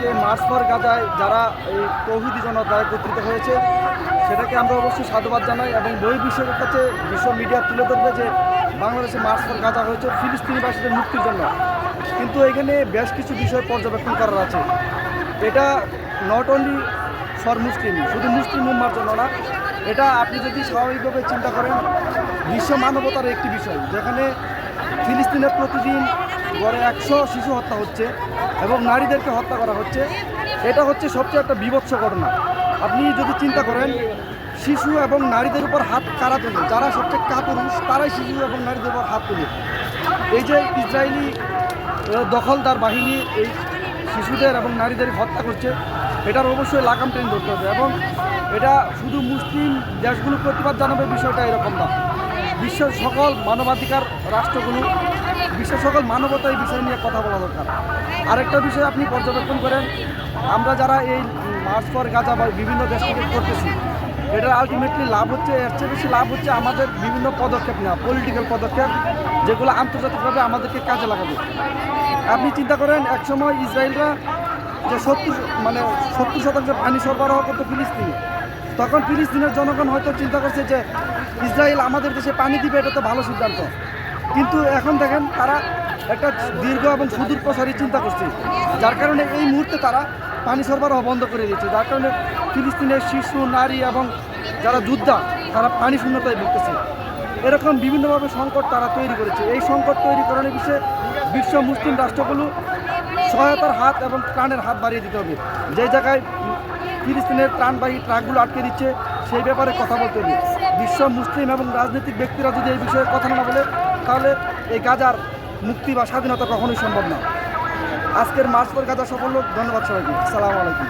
আজকে March for গাজায় যারা এই তৌহিদি জনতা একত্রিত হয়েছে, সেটাকে আমরা অবশ্যই সাধুবাদ জানাই এবং বই বিশ্বের কাছে বিশ্ব মিডিয়া তুলে ধরবে যে বাংলাদেশে মার্চ ফর গাজা হয়েছে ফিলিস্তিনিবাসীদের মুক্তির জন্য। কিন্তু এখানে বেশ কিছু বিষয় পর্যবেক্ষণ করার আছে। এটা নট অনলি ফর মুসলিম শুধু মুসলিম উম্মার জন্য না, এটা আপনি যদি স্বাভাবিকভাবে চিন্তা করেন, বিশ্ব মানবতার একটি বিষয়, যেখানে ফিলিস্তিনের প্রতিদিন গড়ে একশো শিশু হত্যা হচ্ছে এবং নারীদেরকে হত্যা করা হচ্ছে। এটা হচ্ছে সবচেয়ে একটা বিভৎস ঘটনা। আপনি যদি চিন্তা করেন, শিশু এবং নারীদের উপর হাত কারা তোলে? যারা সবচেয়ে কাপুরুষ, তারাই শিশু এবং নারীদের উপর হাত তোলে। এই যে ইসরায়েলি দখলদার বাহিনী এই শিশুদের এবং নারীদের হত্যা করছে, এটার অবশ্যই লাগাম টেন ধরতে হবে এবং এটা শুধু মুসলিম দেশগুলো প্রতিবাদ জানাবে বিষয়টা এরকম না। বিশ্বের সকল মানবাধিকার রাষ্ট্রগুলো, বিশ্বের সকল মানবতা এই বিষয় নিয়ে কথা বলা দরকার। আরেকটা বিষয় আপনি পর্যবেক্ষণ করেন, আমরা যারা এই মার্চ ফর গাজা বা বিভিন্ন দেশ থেকে করতেছি, এটার আলটিমেটলি লাভ হচ্ছে, এর চেয়ে বেশি লাভ হচ্ছে আমাদের বিভিন্ন পদক্ষেপ নেওয়া পলিটিক্যাল পদক্ষেপ, যেগুলো আন্তর্জাতিকভাবে আমাদেরকে কাজে লাগাবে। আপনি চিন্তা করেন, একসময় ইসরায়েলরা যে সত্তর মানে সত্তর শতাংশ পানি সরবরাহ করতো ফিলিস্তিনি তখন ফিলিস্তিনের জনগণ হয়তো চিন্তা করছে যে ইসরায়েল আমাদের দেশে পানি দিবে, এটা তো ভালো সিদ্ধান্ত। কিন্তু এখন দেখেন তারা একটা দীর্ঘ এবং সুদূর প্রসারী চিন্তা করছে, যার কারণে এই মুহূর্তে তারা পানি সরবরাহ বন্ধ করে দিচ্ছে যার কারণে ফিলিস্তিনের শিশু, নারী এবং যারা যোদ্ধা, তারা পানি শূন্যতায় ভুগতেছে। এরকম বিভিন্নভাবে সংকট তারা তৈরি করেছে। এই সংকট তৈরি করানোর বিষয়ে বিশ্ব মুসলিম রাষ্ট্রগুলো সহায়তার হাত এবং প্রাণের হাত বাড়িয়ে দিতে হবে। যে জায়গায় ফিলিস্তিনের ত্রাণবাহী ট্রাকগুলো আটকে দিচ্ছে, সেই ব্যাপারে কথা বলতে হবে। বিশ্ব মুসলিম এবং রাজনৈতিক ব্যক্তিরা যদি এই বিষয়ে কথা না বলে, তাহলে এই গাজার মুক্তি বা স্বাধীনতা কখনোই সম্ভব না। আজকের মার্চ পর গাজা সফল হোক। ধন্যবাদ সবাইকে। সালাম আলাইকুম।